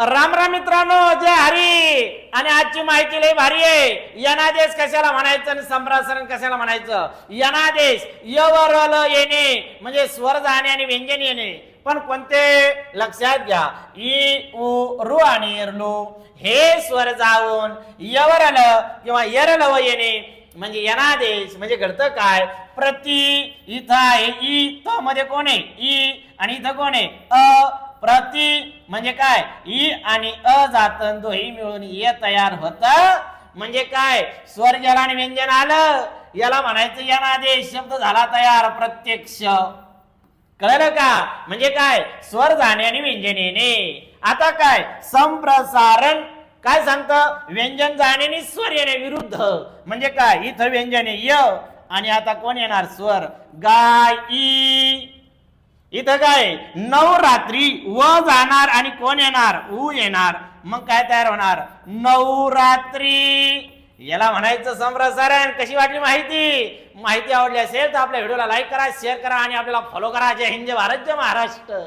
राम राम मित्रांनो जय हरी. आणि आजची माहिती लई भारी आहे. यनादेश कशाला म्हणायचं आणि संप्रासरण कशाला म्हणायचं? यनादेश यवरल येणे. म्हणजे स्वर जाणे आणि व्यंजन येणे. पण कोणते? लक्षात घ्या. इ उ रु आणि रु हे स्वर जाऊन यवरल किंवा यरल व येणे. म्हणजे यनादेश म्हणजे घडतं काय? प्रति इथं आहे. इ त मध्ये कोण आहे? इ आणि इथं कोण आहे? अ प्रति म्हणजे काय? इ आणि अ जातन दोही मिळून ये तयार होत. म्हणजे काय? स्वर ज्याला आणि व्यंजन आलं. याला म्हणायचं यनादेश शब्द झाला तयार प्रत्यक्ष. कळलं का? म्हणजे काय? स्वर जाणे आणि व्यंजनेने आता काय? संप्रसारण. काय सांगतं? व्यंजन जाणे आणि स्वर येणे विरुद्ध. म्हणजे काय? इथं व्यंजने य. आणि आता कोण येणार? स्वर. गाय ई इथं काय? नवरात्री व जाणार आणि कोण येणार? ऊ येणार. मग काय तयार होणार? नवरात्री. याला म्हणायचं संप्रसारण. कशी वाटली माहिती? माहिती आवडली असेल तर आपल्या व्हिडिओला लाईक करा शेअर करा आणि आपल्याला फॉलो करा. जय हिंद जय भारत जय महाराष्ट्र.